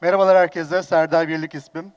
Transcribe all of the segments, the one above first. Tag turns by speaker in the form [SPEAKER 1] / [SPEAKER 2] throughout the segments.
[SPEAKER 1] Merhabalar herkese, Serdar Birlik ismim.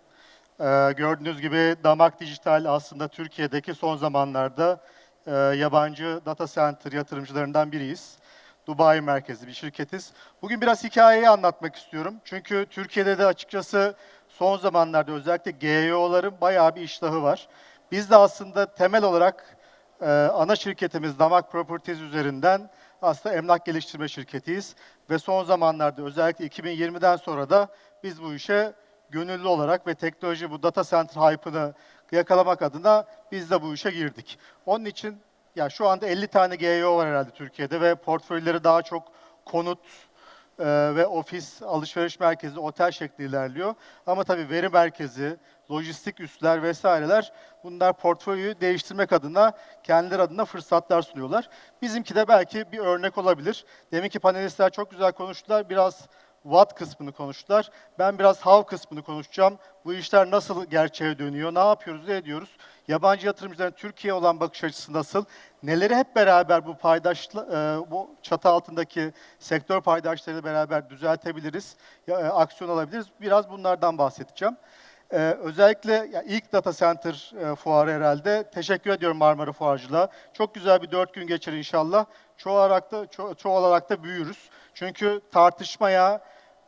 [SPEAKER 1] Ee, gördüğünüz gibi Damak Dijital aslında Türkiye'deki son zamanlarda e, yabancı data center yatırımcılarından biriyiz. Dubai merkezli bir şirketiz. Bugün biraz hikayeyi anlatmak istiyorum. Çünkü Türkiye'de de açıkçası son zamanlarda özellikle GEO'ların bayağı bir iştahı var. Biz de aslında temel olarak e, ana şirketimiz Damak Properties üzerinden aslında emlak geliştirme şirketiyiz. Ve son zamanlarda özellikle 2020'den sonra da biz bu işe gönüllü olarak ve teknoloji bu data center hype'ını yakalamak adına biz de bu işe girdik. Onun için ya şu anda 50 tane GEO var herhalde Türkiye'de ve portföyleri daha çok konut e, ve ofis, alışveriş merkezi, otel şekli ilerliyor. Ama tabii veri merkezi, lojistik üsler vesaireler bunlar portföyü değiştirmek adına kendileri adına fırsatlar sunuyorlar. Bizimki de belki bir örnek olabilir. Demin ki panelistler çok güzel konuştular. Biraz what kısmını konuştular. Ben biraz how kısmını konuşacağım. Bu işler nasıl gerçeğe dönüyor, ne yapıyoruz, ne ediyoruz? Yabancı yatırımcıların Türkiye olan bakış açısı nasıl? Neleri hep beraber bu paydaşla, e, bu çatı altındaki sektör paydaşlarıyla beraber düzeltebiliriz, e, aksiyon alabiliriz? Biraz bunlardan bahsedeceğim. Ee, özellikle ya ilk data center e, fuarı herhalde. Teşekkür ediyorum Marmara Fuarcılığa. Çok güzel bir dört gün geçir inşallah. Çoğalarak da, ço çoğalarak da büyürüz. Çünkü tartışmaya,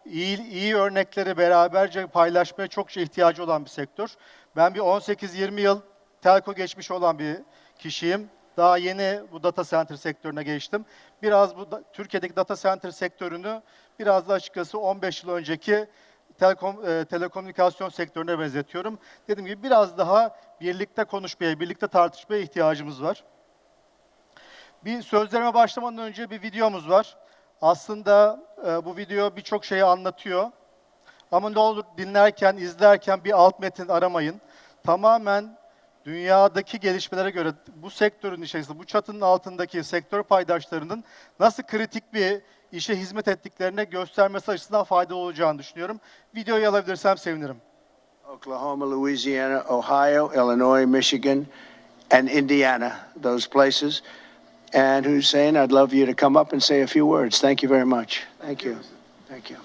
[SPEAKER 1] iyi, iyi örnekleri beraberce paylaşmaya çokça ihtiyacı olan bir sektör. Ben bir 18-20 yıl telco geçmiş olan bir kişiyim. Daha yeni bu data center sektörüne geçtim. Biraz bu da, Türkiye'deki data center sektörünü biraz da açıkçası 15 yıl önceki telekom, e, telekomünikasyon sektörüne benzetiyorum. Dediğim gibi biraz daha birlikte konuşmaya, birlikte tartışmaya ihtiyacımız var. Bir sözlerime başlamadan önce bir videomuz var. Aslında e, bu video birçok şeyi anlatıyor. Ama ne olur dinlerken, izlerken bir alt metin aramayın. Tamamen dünyadaki gelişmelere göre bu sektörün içerisinde, bu çatının altındaki sektör paydaşlarının nasıl kritik bir işe hizmet ettiklerine göstermesi açısından faydalı olacağını düşünüyorum. Videoyu alabilirsem sevinirim.
[SPEAKER 2] Oklahoma, Louisiana, Ohio, Illinois, Michigan, and Indiana, those places. And Hussein, I'd love you to come up and say a few words. Thank you very much. Thank you. Thank you.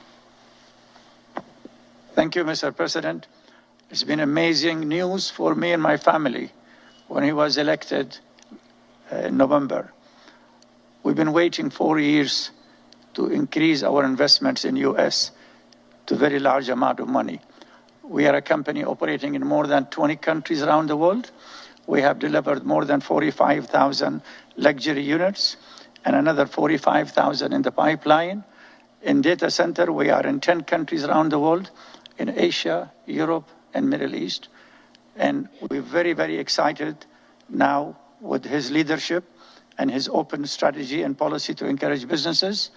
[SPEAKER 3] Thank you, Mr. President. It's been amazing news for me and my family when he was elected uh, in November. We've been waiting four years to increase our investments in U.S. to very large amount of money. We are a company operating in more than 20 countries around the world. We have delivered more than 45,000 luxury units and another 45,000 in the pipeline. In data center, we are in 10 countries around the world, in Asia, Europe, and Middle East. And we're very, very excited now with his leadership and his open strategy and policy to encourage businesses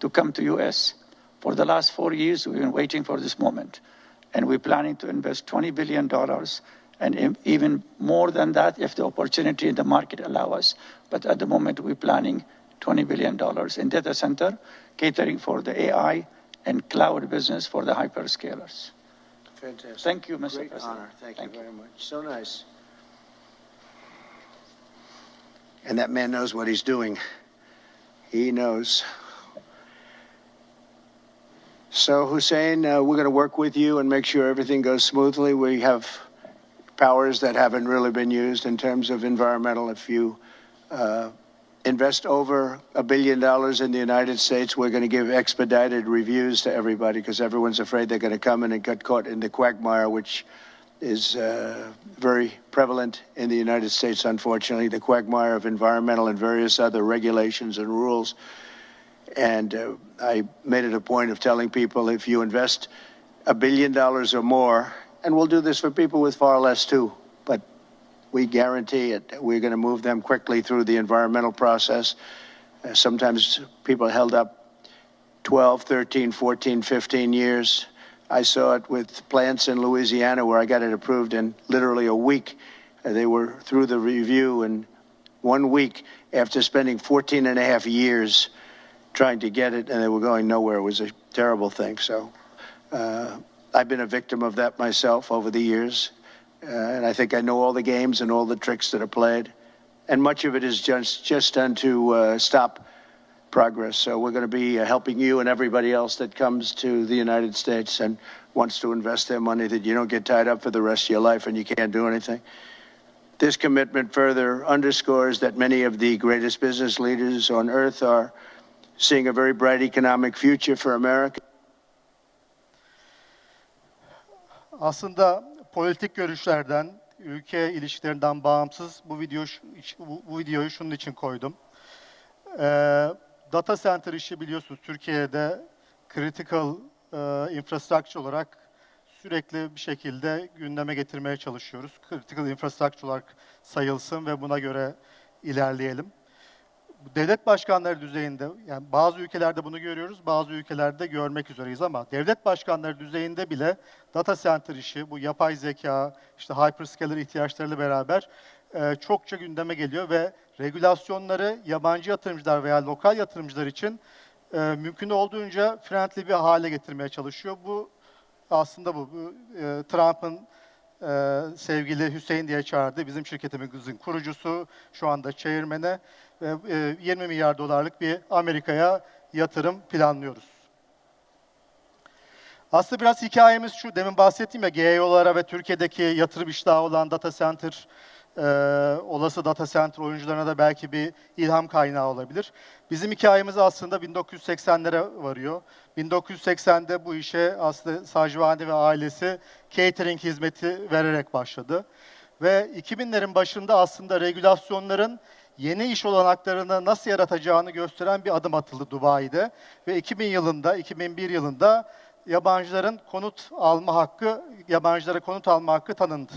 [SPEAKER 3] to come to US. For the last four years, we've been waiting for this moment. And we're planning to invest $20 billion and even more than that if the opportunity in the market allow us. But at the moment, we're planning $20 billion in data center, catering for the AI and cloud business for the hyperscalers.
[SPEAKER 2] Fantastic.
[SPEAKER 3] Thank you, Mr.
[SPEAKER 2] Great
[SPEAKER 3] President.
[SPEAKER 2] honor. Thank, you. very much. So nice. And that man knows what he's doing. He knows. So, Hussein, uh, we're going to work with you and make sure everything goes smoothly. We have powers that haven't really been used in terms of environmental. If you uh, invest over a billion dollars in the United States, we're going to give expedited reviews to everybody because everyone's afraid they're going to come in and get caught in the quagmire, which is uh, very prevalent in the United States, unfortunately, the quagmire of environmental and various other regulations and rules. And uh, I made it a point of telling people if you invest a billion dollars or more, and we'll do this for people with far less too, but we guarantee it. We're going to move them quickly through the environmental process. Uh, sometimes people held up 12, 13, 14, 15 years. I saw it with plants in Louisiana where I got it approved in literally a week. Uh, they were through the review in one week after spending 14 and a half years trying to get it, and they were going nowhere. It was a terrible thing. So uh, I've been a victim of that myself over the years, uh, and I think I know all the games and all the tricks that are played. And much of it is just just done to uh, stop progress. So we're going to be uh, helping you and everybody else that comes to the United States and wants to invest their money that you don't get tied up for the rest of your life and you can't do anything. This commitment further underscores that many of the greatest business leaders on earth are seeing a very bright economic future for America.
[SPEAKER 1] Aslında politik görüşlerden, ülke ilişkilerinden bağımsız bu video bu, bu videoyu şunun için koydum. Ee, data center işi biliyorsunuz Türkiye'de critical e, infrastructure olarak sürekli bir şekilde gündeme getirmeye çalışıyoruz. Critical infrastructure olarak sayılsın ve buna göre ilerleyelim. Devlet başkanları düzeyinde, yani bazı ülkelerde bunu görüyoruz, bazı ülkelerde görmek üzereyiz ama devlet başkanları düzeyinde bile data center işi, bu yapay zeka, işte hyperscaler ihtiyaçlarıyla beraber e, çokça gündeme geliyor ve regülasyonları yabancı yatırımcılar veya lokal yatırımcılar için e, mümkün olduğunca friendly bir hale getirmeye çalışıyor. Bu aslında bu, bu e, Trump'ın e, sevgili Hüseyin diye çağırdı. Bizim şirketimizin kurucusu, şu anda chairman'e 20 milyar dolarlık bir Amerika'ya yatırım planlıyoruz. Aslında biraz hikayemiz şu, demin bahsettiğim ya GEO'lara ve Türkiye'deki yatırım iştahı olan data center, e, olası data center oyuncularına da belki bir ilham kaynağı olabilir. Bizim hikayemiz aslında 1980'lere varıyor. 1980'de bu işe aslında Sajvani ve ailesi catering hizmeti vererek başladı. Ve 2000'lerin başında aslında regülasyonların yeni iş olanaklarını nasıl yaratacağını gösteren bir adım atıldı Dubai'de. Ve 2000 yılında, 2001 yılında yabancıların konut alma hakkı, yabancılara konut alma hakkı tanındı.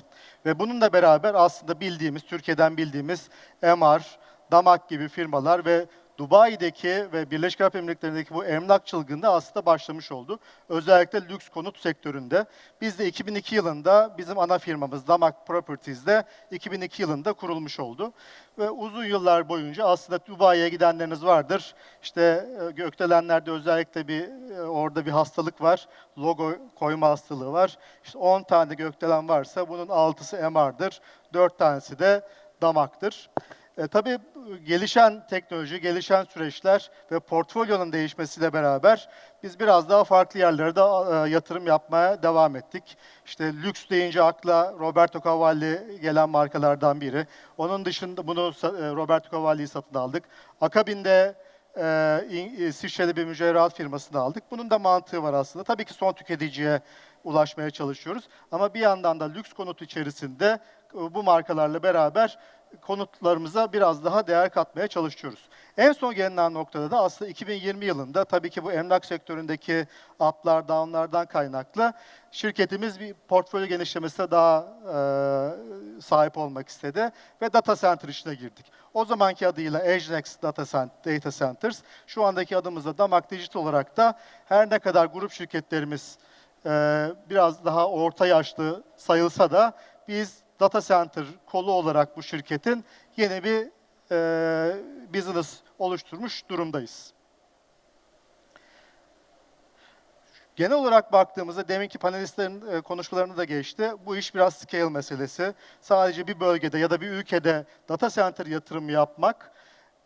[SPEAKER 1] Ve bununla beraber aslında bildiğimiz, Türkiye'den bildiğimiz MR, Damak gibi firmalar ve Dubai'deki ve Birleşik Arap Emirlikleri'ndeki bu emlak çılgınlığı aslında başlamış oldu. Özellikle lüks konut sektöründe. Biz de 2002 yılında bizim ana firmamız Damak Properties'de 2002 yılında kurulmuş oldu. Ve uzun yıllar boyunca aslında Dubai'ye gidenleriniz vardır. İşte e, gökdelenlerde özellikle bir e, orada bir hastalık var. Logo koyma hastalığı var. İşte 10 tane gökdelen varsa bunun 6'sı MR'dır. 4 tanesi de damaktır. E, tabii gelişen teknoloji, gelişen süreçler ve portfolyonun değişmesiyle beraber biz biraz daha farklı yerlere de e, yatırım yapmaya devam ettik. İşte lüks deyince akla Roberto Cavalli gelen markalardan biri. Onun dışında bunu e, Roberto Cavalli'yi satın aldık. Akabinde e, İsviçre'de bir mücevherat firmasını aldık. Bunun da mantığı var aslında. Tabii ki son tüketiciye ulaşmaya çalışıyoruz. Ama bir yandan da lüks konut içerisinde e, bu markalarla beraber konutlarımıza biraz daha değer katmaya çalışıyoruz. En son gelinen noktada da aslında 2020 yılında tabii ki bu emlak sektöründeki up'lar, down'lardan kaynaklı şirketimiz bir portfolyo genişlemesine daha e, sahip olmak istedi ve data center işine girdik. O zamanki adıyla Agenex Data, Cent- Data Centers, şu andaki adımızda Damak Digital olarak da her ne kadar grup şirketlerimiz e, biraz daha orta yaşlı sayılsa da biz data center kolu olarak bu şirketin yeni bir e, business oluşturmuş durumdayız. Genel olarak baktığımızda deminki panelistlerin e, konuşmalarını da geçti. Bu iş biraz scale meselesi. Sadece bir bölgede ya da bir ülkede data center yatırımı yapmak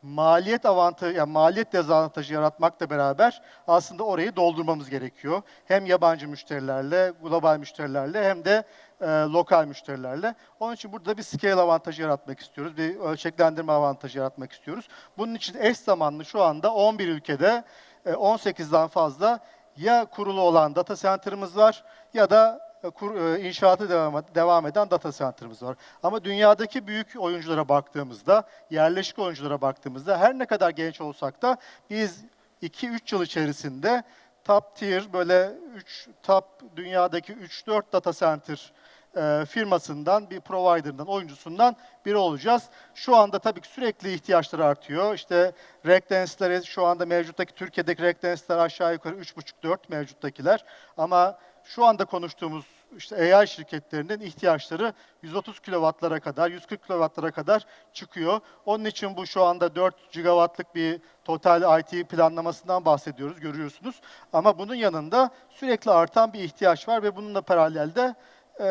[SPEAKER 1] maliyet avantajı, yani maliyet dezavantajı yaratmakla beraber aslında orayı doldurmamız gerekiyor. Hem yabancı müşterilerle, global müşterilerle hem de e, lokal müşterilerle. Onun için burada bir scale avantajı yaratmak istiyoruz. Bir ölçeklendirme avantajı yaratmak istiyoruz. Bunun için eş zamanlı şu anda 11 ülkede e, 18'den fazla ya kurulu olan data center'ımız var ya da kur, e, inşaatı devam, devam eden data center'ımız var. Ama dünyadaki büyük oyunculara baktığımızda, yerleşik oyunculara baktığımızda her ne kadar genç olsak da biz 2-3 yıl içerisinde top tier böyle 3 top dünyadaki 3-4 data center e, firmasından, bir provider'dan, oyuncusundan biri olacağız. Şu anda tabii ki sürekli ihtiyaçlar artıyor. İşte rack density'leri şu anda mevcuttaki Türkiye'deki rack density'ler aşağı yukarı 3,5-4 mevcuttakiler. Ama şu anda konuştuğumuz işte AI şirketlerinin ihtiyaçları 130 kW'lara kadar, 140 kW'lara kadar çıkıyor. Onun için bu şu anda 4 GW'lık bir total IT planlamasından bahsediyoruz, görüyorsunuz. Ama bunun yanında sürekli artan bir ihtiyaç var ve bununla paralelde e,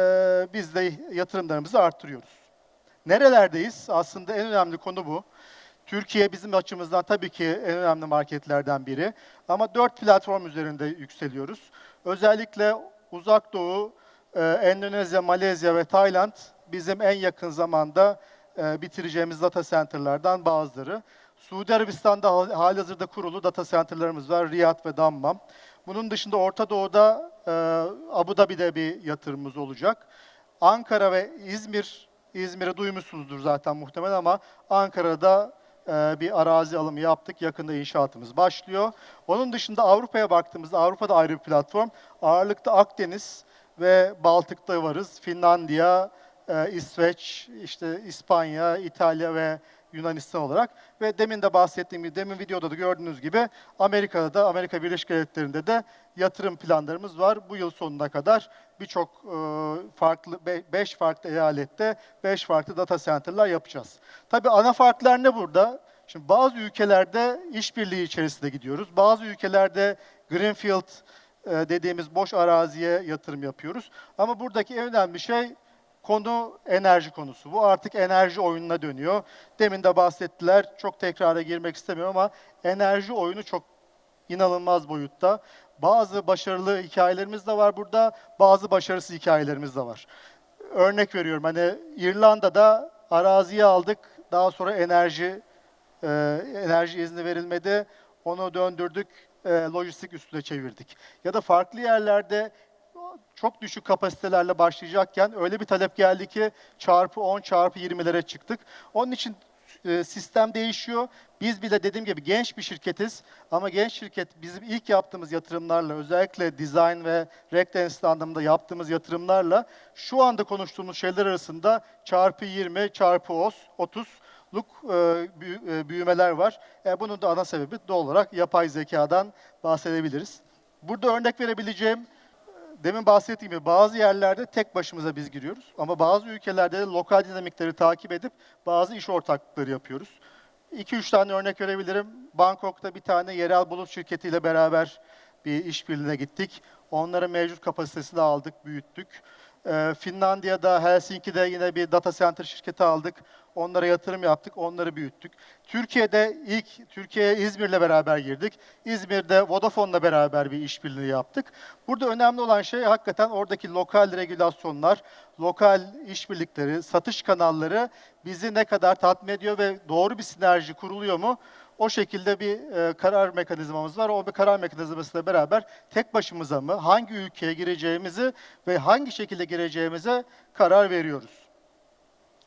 [SPEAKER 1] biz de yatırımlarımızı arttırıyoruz. Nerelerdeyiz? Aslında en önemli konu bu. Türkiye bizim açımızdan tabii ki en önemli marketlerden biri. Ama dört platform üzerinde yükseliyoruz. Özellikle Uzak Doğu, e, Endonezya, Malezya ve Tayland bizim en yakın zamanda e, bitireceğimiz data center'lardan bazıları. Suudi Arabistan'da hal- halihazırda kurulu data center'larımız var. Riyad ve Dammam. Bunun dışında Orta Doğu'da e, Abu Dhabi'de bir yatırımımız olacak. Ankara ve İzmir, İzmir'i duymuşsunuzdur zaten muhtemelen ama Ankara'da bir arazi alımı yaptık. Yakında inşaatımız başlıyor. Onun dışında Avrupa'ya baktığımızda Avrupa'da ayrı bir platform. Ağırlıkta Akdeniz ve Baltık'ta varız. Finlandiya, e, İsveç, işte İspanya, İtalya ve Yunanistan olarak ve demin de bahsettiğim gibi, demin videoda da gördüğünüz gibi Amerika'da da, Amerika Birleşik Devletleri'nde de yatırım planlarımız var. Bu yıl sonuna kadar birçok e, farklı, 5 farklı eyalette 5 farklı data center'lar yapacağız. Tabii ana farklar ne burada? Şimdi bazı ülkelerde işbirliği içerisinde gidiyoruz. Bazı ülkelerde greenfield e, dediğimiz boş araziye yatırım yapıyoruz. Ama buradaki en önemli şey konu enerji konusu. Bu artık enerji oyununa dönüyor. Demin de bahsettiler. Çok tekrara girmek istemiyorum ama enerji oyunu çok inanılmaz boyutta. Bazı başarılı hikayelerimiz de var burada, bazı başarısız hikayelerimiz de var. Örnek veriyorum hani İrlanda'da araziyi aldık, daha sonra enerji e, enerji izni verilmedi, onu döndürdük, e, lojistik üstüne çevirdik. Ya da farklı yerlerde çok düşük kapasitelerle başlayacakken öyle bir talep geldi ki çarpı 10 çarpı 20'lere çıktık. Onun için e, sistem değişiyor. Biz bile dediğim gibi genç bir şirketiz ama genç şirket bizim ilk yaptığımız yatırımlarla özellikle design ve Rectance anlamında yaptığımız yatırımlarla şu anda konuştuğumuz şeyler arasında çarpı 20 çarpı 30 luk e, e, büyümeler var. Bunun da ana sebebi doğal olarak yapay zekadan bahsedebiliriz. Burada örnek verebileceğim Demin bahsettiğim gibi bazı yerlerde tek başımıza biz giriyoruz ama bazı ülkelerde de lokal dinamikleri takip edip bazı iş ortaklıkları yapıyoruz. 2-3 tane örnek verebilirim. Bangkok'ta bir tane yerel bulut şirketiyle beraber bir işbirliğine gittik. Onların mevcut kapasitesini aldık, büyüttük. Ee, Finlandiya'da, Helsinki'de yine bir data center şirketi aldık. Onlara yatırım yaptık, onları büyüttük. Türkiye'de ilk, Türkiye'ye İzmir'le beraber girdik. İzmir'de Vodafone'la beraber bir işbirliği yaptık. Burada önemli olan şey hakikaten oradaki lokal regülasyonlar, lokal işbirlikleri, satış kanalları bizi ne kadar tatmin ediyor ve doğru bir sinerji kuruluyor mu? O şekilde bir e, karar mekanizmamız var. O bir karar mekanizmasıyla beraber tek başımıza mı, hangi ülkeye gireceğimizi ve hangi şekilde gireceğimize karar veriyoruz.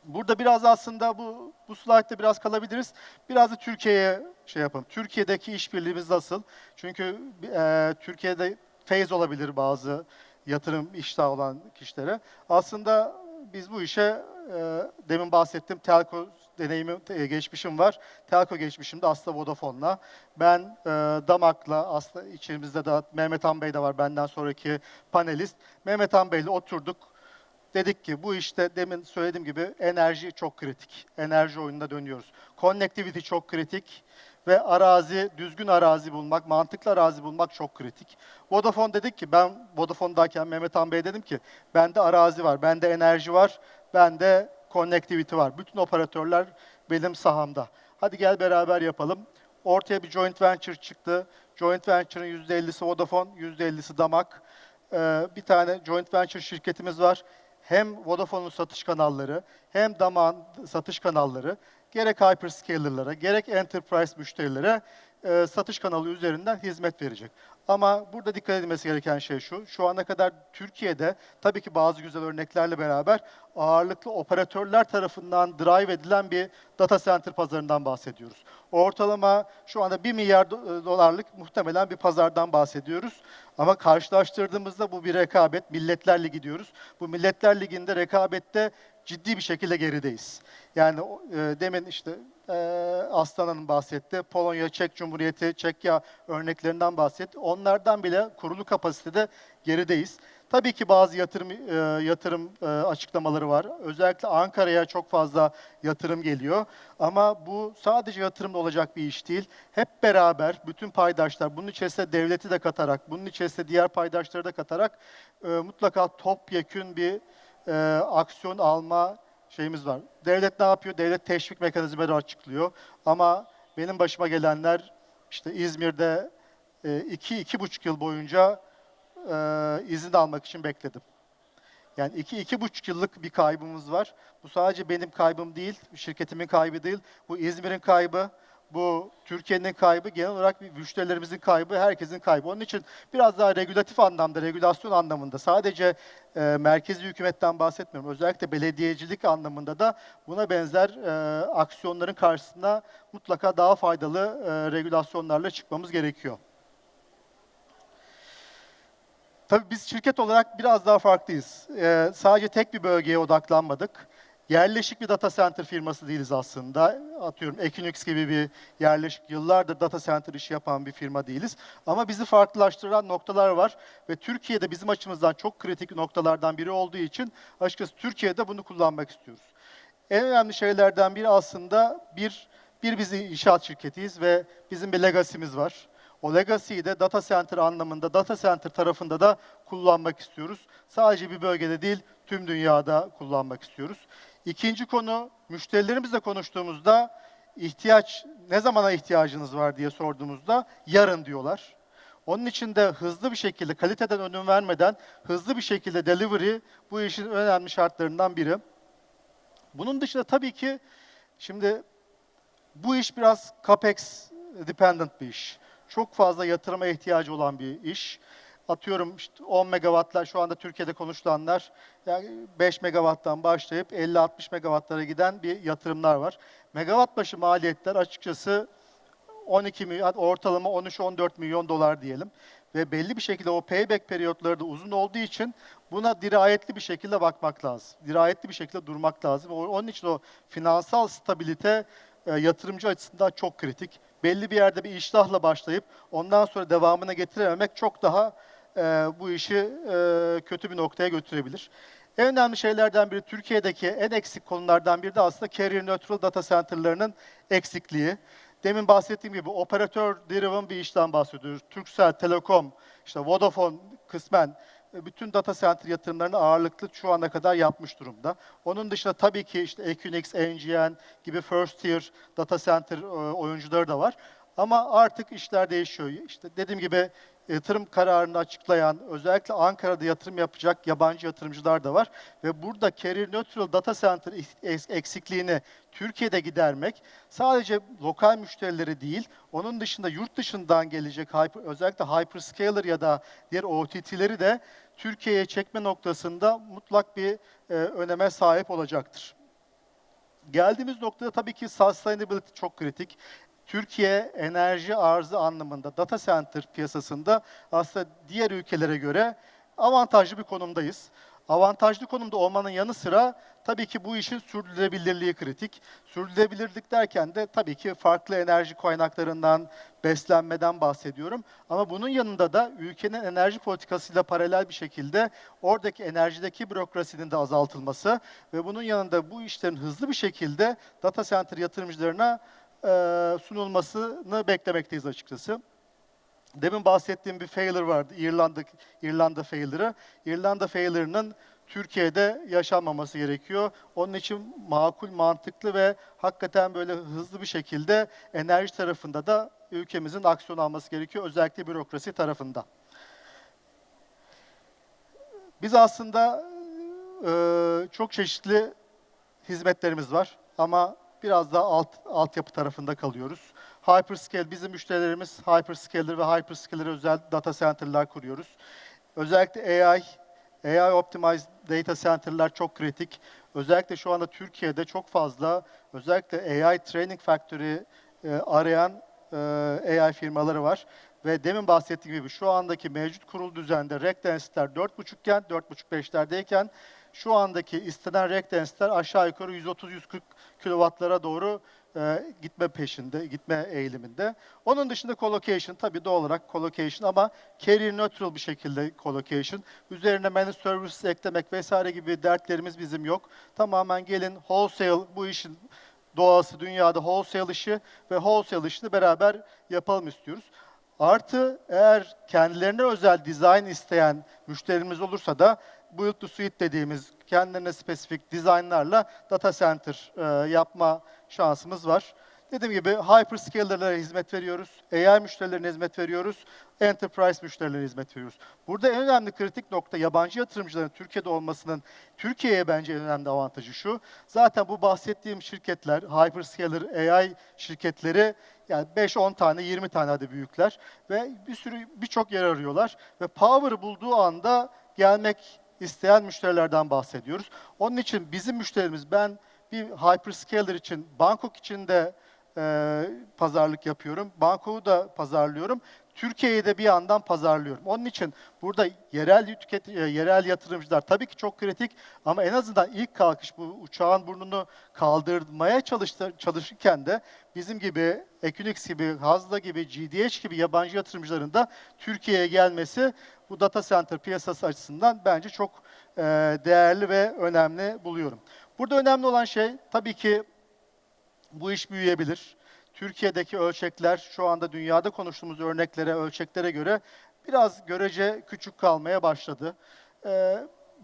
[SPEAKER 1] Burada biraz aslında bu bu slaytta biraz kalabiliriz. Biraz da Türkiye'ye şey yapalım. Türkiye'deki işbirliğimiz nasıl? Çünkü e, Türkiye'de feyz olabilir bazı yatırım iştahı olan kişilere. Aslında biz bu işe e, demin bahsettim telco deneyimi e, geçmişim var. Telco geçmişim de aslında Vodafone'la. Ben e, Damak'la aslında içimizde de Mehmet Han Bey de var benden sonraki panelist. Mehmet Han Bey'le oturduk. Dedik ki bu işte demin söylediğim gibi enerji çok kritik. Enerji oyununa dönüyoruz. Connectivity çok kritik ve arazi, düzgün arazi bulmak, mantıklı arazi bulmak çok kritik. Vodafone dedik ki ben Vodafone'dayken Mehmet Han Bey dedim ki bende arazi var, bende enerji var, bende connectivity var. Bütün operatörler benim sahamda. Hadi gel beraber yapalım. Ortaya bir joint venture çıktı. Joint venture'ın %50'si Vodafone, %50'si Damak. Ee, bir tane joint venture şirketimiz var. Hem Vodafone'un satış kanalları, hem Damak'ın satış kanalları, gerek hyperscaler'lara, gerek enterprise müşterilere e, satış kanalı üzerinden hizmet verecek. Ama burada dikkat edilmesi gereken şey şu, şu ana kadar Türkiye'de tabii ki bazı güzel örneklerle beraber ağırlıklı operatörler tarafından drive edilen bir data center pazarından bahsediyoruz. Ortalama şu anda 1 milyar do- dolarlık muhtemelen bir pazardan bahsediyoruz. Ama karşılaştırdığımızda bu bir rekabet. Milletler Ligi diyoruz. Bu Milletler Ligi'nde rekabette ciddi bir şekilde gerideyiz. Yani e, demin işte e, Aslan bahsetti. Polonya, Çek Cumhuriyeti, Çekya örneklerinden bahsetti. Onlardan bile kurulu kapasitede gerideyiz. Tabii ki bazı yatırım e, yatırım e, açıklamaları var. Özellikle Ankara'ya çok fazla yatırım geliyor. Ama bu sadece yatırımla olacak bir iş değil. Hep beraber bütün paydaşlar, bunun içerisinde devleti de katarak, bunun içerisinde diğer paydaşları da katarak e, mutlaka topyekün bir e, aksiyon alma şeyimiz var. Devlet ne yapıyor? Devlet teşvik mekanizmaları açıklıyor. Ama benim başıma gelenler işte İzmir'de e, iki, iki buçuk yıl boyunca e, izin almak için bekledim. Yani iki, iki buçuk yıllık bir kaybımız var. Bu sadece benim kaybım değil, şirketimin kaybı değil. Bu İzmir'in kaybı, bu Türkiye'nin kaybı, genel olarak müşterilerimizin kaybı, herkesin kaybı. Onun için biraz daha regülatif anlamda, regülasyon anlamında sadece e, merkezi hükümetten bahsetmiyorum. Özellikle belediyecilik anlamında da buna benzer e, aksiyonların karşısında mutlaka daha faydalı e, regülasyonlarla çıkmamız gerekiyor. Tabii biz şirket olarak biraz daha farklıyız. Ee, sadece tek bir bölgeye odaklanmadık. Yerleşik bir data center firması değiliz aslında. Atıyorum Equinix gibi bir yerleşik yıllardır data center işi yapan bir firma değiliz. Ama bizi farklılaştıran noktalar var ve Türkiye'de bizim açımızdan çok kritik noktalardan biri olduğu için açıkçası Türkiye'de bunu kullanmak istiyoruz. En önemli şeylerden biri aslında bir, bir biz inşaat şirketiyiz ve bizim bir legacy'miz var. O legacy'yi de data center anlamında, data center tarafında da kullanmak istiyoruz. Sadece bir bölgede değil, tüm dünyada kullanmak istiyoruz. İkinci konu, müşterilerimizle konuştuğumuzda ihtiyaç, ne zamana ihtiyacınız var diye sorduğumuzda yarın diyorlar. Onun için de hızlı bir şekilde, kaliteden ödün vermeden hızlı bir şekilde delivery bu işin önemli şartlarından biri. Bunun dışında tabii ki şimdi bu iş biraz capex dependent bir iş. Çok fazla yatırıma ihtiyacı olan bir iş. Atıyorum işte 10 megawattlar şu anda Türkiye'de konuşulanlar yani 5 megawatttan başlayıp 50-60 megawattlara giden bir yatırımlar var. Megawatt başı maliyetler açıkçası 12 milyon, ortalama 13-14 milyon dolar diyelim. Ve belli bir şekilde o payback periyotları da uzun olduğu için buna dirayetli bir şekilde bakmak lazım. Dirayetli bir şekilde durmak lazım. Onun için o finansal stabilite e, yatırımcı açısından çok kritik. Belli bir yerde bir iştahla başlayıp ondan sonra devamına getirememek çok daha e, bu işi e, kötü bir noktaya götürebilir. En önemli şeylerden biri Türkiye'deki en eksik konulardan biri de aslında carrier neutral data center'larının eksikliği. Demin bahsettiğim gibi operatör driven bir işten bahsediyoruz. Turkcell, Telekom, işte Vodafone kısmen bütün data center yatırımlarını ağırlıklı şu ana kadar yapmış durumda. Onun dışında tabii ki işte Equinix, NGN gibi first tier data center e, oyuncuları da var. Ama artık işler değişiyor. İşte dediğim gibi yatırım kararını açıklayan, özellikle Ankara'da yatırım yapacak yabancı yatırımcılar da var. Ve burada carrier neutral data center eks- eksikliğini Türkiye'de gidermek sadece lokal müşterileri değil, onun dışında yurt dışından gelecek hyper, özellikle hyperscaler ya da diğer OTT'leri de Türkiye'ye çekme noktasında mutlak bir e, öneme sahip olacaktır. Geldiğimiz noktada tabii ki sustainability çok kritik. Türkiye enerji arzı anlamında data center piyasasında aslında diğer ülkelere göre avantajlı bir konumdayız. Avantajlı konumda olmanın yanı sıra tabii ki bu işin sürdürülebilirliği kritik. Sürdürülebilirlik derken de tabii ki farklı enerji kaynaklarından, beslenmeden bahsediyorum. Ama bunun yanında da ülkenin enerji politikasıyla paralel bir şekilde oradaki enerjideki bürokrasinin de azaltılması ve bunun yanında bu işlerin hızlı bir şekilde data center yatırımcılarına sunulmasını beklemekteyiz açıkçası. Demin bahsettiğim bir failure vardı, İrlanda İrlanda failure'ı. İrlanda failure'ının Türkiye'de yaşanmaması gerekiyor. Onun için makul, mantıklı ve hakikaten böyle hızlı bir şekilde enerji tarafında da ülkemizin aksiyon alması gerekiyor. Özellikle bürokrasi tarafında. Biz aslında e, çok çeşitli hizmetlerimiz var ama biraz daha alt altyapı tarafında kalıyoruz. Hyperscale, bizim müşterilerimiz hyperscaler ve hyperscaler özel data center'lar kuruyoruz. Özellikle AI, AI optimized data center'lar çok kritik. Özellikle şu anda Türkiye'de çok fazla özellikle AI training factory e, arayan e, AI firmaları var. Ve demin bahsettiğim gibi şu andaki mevcut kurul düzende rack density'ler 4.5 iken, 4.5-5'lerdeyken şu andaki istenen density'ler aşağı yukarı 130-140 kilowattlara doğru e, gitme peşinde, gitme eğiliminde. Onun dışında collocation, tabii doğal olarak collocation ama carrier neutral bir şekilde collocation. Üzerine managed services eklemek vesaire gibi dertlerimiz bizim yok. Tamamen gelin wholesale bu işin doğası dünyada wholesale işi ve wholesale işini beraber yapalım istiyoruz. Artı eğer kendilerine özel dizayn isteyen müşterimiz olursa da build to suite dediğimiz kendilerine spesifik dizaynlarla data center e, yapma şansımız var. Dediğim gibi hyperscaler'lara hizmet veriyoruz. AI müşterilerine hizmet veriyoruz. Enterprise müşterilerine hizmet veriyoruz. Burada en önemli kritik nokta yabancı yatırımcıların Türkiye'de olmasının Türkiye'ye bence en önemli avantajı şu. Zaten bu bahsettiğim şirketler, hyperscaler AI şirketleri yani 5-10 tane, 20 tane hadi büyükler ve bir sürü birçok yer arıyorlar ve power bulduğu anda gelmek isteyen müşterilerden bahsediyoruz. Onun için bizim müşterimiz ben bir hyperscaler için Bangkok için de e, pazarlık yapıyorum. Bangkok'u da pazarlıyorum. Türkiye'yi de bir yandan pazarlıyorum. Onun için burada yerel tüket, e, yerel yatırımcılar tabii ki çok kritik ama en azından ilk kalkış bu uçağın burnunu kaldırmaya çalıştı, çalışırken de bizim gibi Equinix gibi, Hazda gibi, GDH gibi yabancı yatırımcıların da Türkiye'ye gelmesi bu data center piyasası açısından bence çok e, değerli ve önemli buluyorum. Burada önemli olan şey tabii ki bu iş büyüyebilir. Türkiye'deki ölçekler şu anda dünyada konuştuğumuz örneklere, ölçeklere göre biraz görece küçük kalmaya başladı. Ee,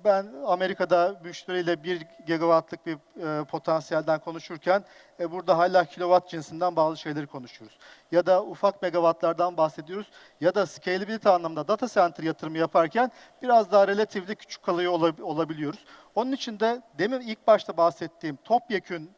[SPEAKER 1] ben Amerika'da müşteriyle 1 gigawattlık bir e, potansiyelden konuşurken e, burada hala kilowatt cinsinden bazı şeyleri konuşuyoruz. Ya da ufak megawattlardan bahsediyoruz ya da scalability anlamında data center yatırımı yaparken biraz daha relatifli küçük kalıyor olab- olabiliyoruz. Onun için de demin ilk başta bahsettiğim topyekün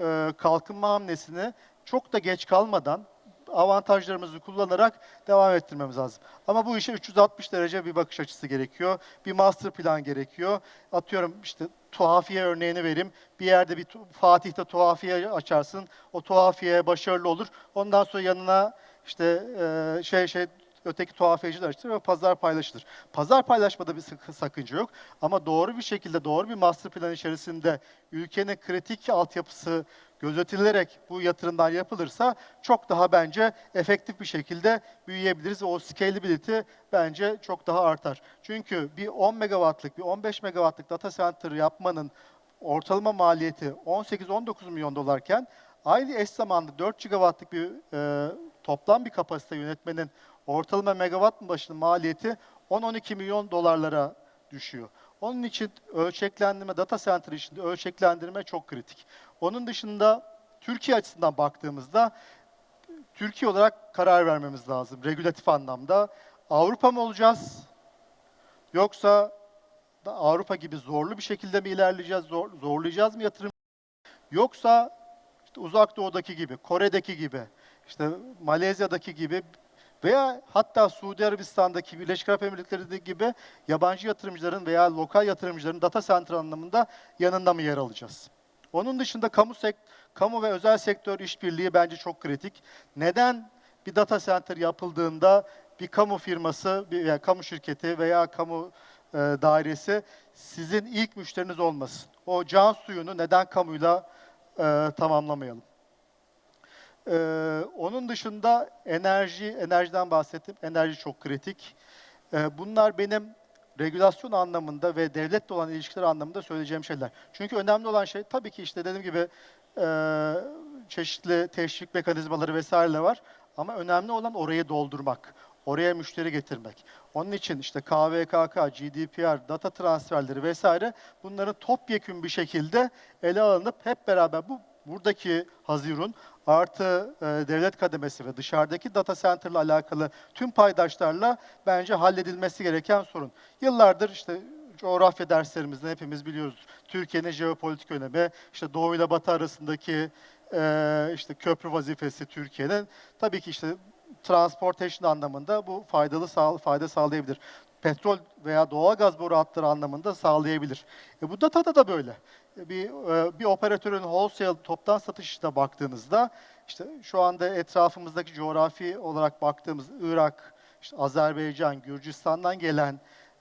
[SPEAKER 1] e, kalkınma hamlesini çok da geç kalmadan avantajlarımızı kullanarak devam ettirmemiz lazım. Ama bu işe 360 derece bir bakış açısı gerekiyor. Bir master plan gerekiyor. Atıyorum işte tuhafiye örneğini vereyim. Bir yerde bir Fatih'te tuhafiye açarsın. O tuhafiye başarılı olur. Ondan sonra yanına işte e, şey şey öteki tuhafiyeciler açılır ve pazar paylaşılır. Pazar paylaşmada bir sakınca yok. Ama doğru bir şekilde, doğru bir master plan içerisinde ülkenin kritik altyapısı gözetilerek bu yatırımlar yapılırsa çok daha bence efektif bir şekilde büyüyebiliriz o scalability bence çok daha artar. Çünkü bir 10 megawattlık, bir 15 megawattlık data center yapmanın ortalama maliyeti 18-19 milyon dolarken aynı eş zamanlı 4 gigawattlık bir e, toplam bir kapasite yönetmenin ortalama megawatt başına maliyeti 10-12 milyon dolarlara düşüyor. Onun için ölçeklendirme, data center içinde ölçeklendirme çok kritik. Onun dışında Türkiye açısından baktığımızda Türkiye olarak karar vermemiz lazım regülatif anlamda. Avrupa mı olacağız? Yoksa Avrupa gibi zorlu bir şekilde mi ilerleyeceğiz, zor, zorlayacağız mı yatırım? Yoksa işte uzak doğudaki gibi, Kore'deki gibi, işte Malezya'daki gibi veya hatta Suudi Arabistan'daki Birleşik Arap Emirlikleri'ndeki gibi yabancı yatırımcıların veya lokal yatırımcıların data center anlamında yanında mı yer alacağız? Onun dışında kamu kamu ve özel sektör işbirliği bence çok kritik. Neden bir data center yapıldığında bir kamu firması, bir veya kamu şirketi veya kamu e, dairesi sizin ilk müşteriniz olmasın? O can suyunu neden kamuyla e, tamamlamayalım? Ee, onun dışında enerji, enerjiden bahsettim. Enerji çok kritik. Ee, bunlar benim regülasyon anlamında ve devletle olan ilişkiler anlamında söyleyeceğim şeyler. Çünkü önemli olan şey tabii ki işte dediğim gibi e, çeşitli teşvik mekanizmaları vesaire var. Ama önemli olan orayı doldurmak. Oraya müşteri getirmek. Onun için işte KVKK, GDPR, data transferleri vesaire bunların topyekün bir şekilde ele alınıp hep beraber bu buradaki Hazirun artı e, devlet kademesi ve dışarıdaki data center ile alakalı tüm paydaşlarla bence halledilmesi gereken sorun. Yıllardır işte coğrafya derslerimizde hepimiz biliyoruz. Türkiye'nin jeopolitik önemi, işte doğu ile batı arasındaki e, işte köprü vazifesi Türkiye'nin. Tabii ki işte transportation anlamında bu faydalı sağ, fayda sağlayabilir. Petrol veya doğalgaz boru hatları anlamında sağlayabilir. E bu datada da böyle. Bir e, bir operatörün wholesale toptan satışına baktığınızda işte şu anda etrafımızdaki coğrafi olarak baktığımız Irak, işte Azerbaycan, Gürcistan'dan gelen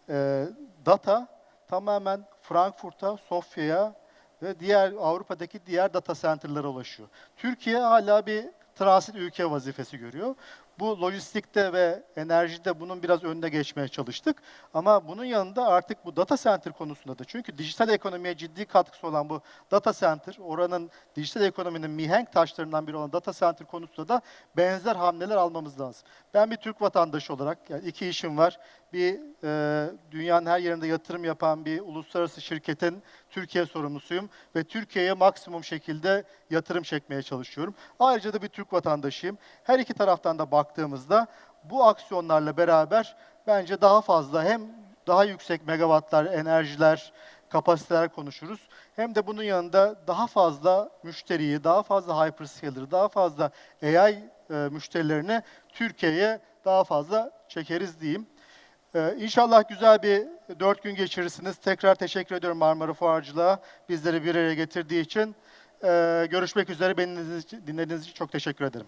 [SPEAKER 1] e, data tamamen Frankfurt'a, Sofya'ya ve diğer Avrupa'daki diğer data center'lara ulaşıyor. Türkiye hala bir transit ülke vazifesi görüyor. Bu lojistikte ve enerjide bunun biraz önüne geçmeye çalıştık. Ama bunun yanında artık bu data center konusunda da çünkü dijital ekonomiye ciddi katkısı olan bu data center, oranın dijital ekonominin mihenk taşlarından biri olan data center konusunda da benzer hamleler almamız lazım. Ben bir Türk vatandaşı olarak yani iki işim var. Bir e, dünyanın her yerinde yatırım yapan bir uluslararası şirketin Türkiye sorumlusuyum ve Türkiye'ye maksimum şekilde yatırım çekmeye çalışıyorum. Ayrıca da bir Türk vatandaşıyım. Her iki taraftan da baktığımızda bu aksiyonlarla beraber bence daha fazla hem daha yüksek megawattlar, enerjiler, kapasiteler konuşuruz. Hem de bunun yanında daha fazla müşteriyi, daha fazla hyperscaler, daha fazla AI e, müşterilerini Türkiye'ye daha fazla çekeriz diyeyim. Ee, inşallah güzel bir dört gün geçirirsiniz. Tekrar teşekkür ediyorum Marmara Fuarcılığa bizleri bir araya getirdiği için. Ee, görüşmek üzere. Beni dinlediğiniz için- çok teşekkür ederim.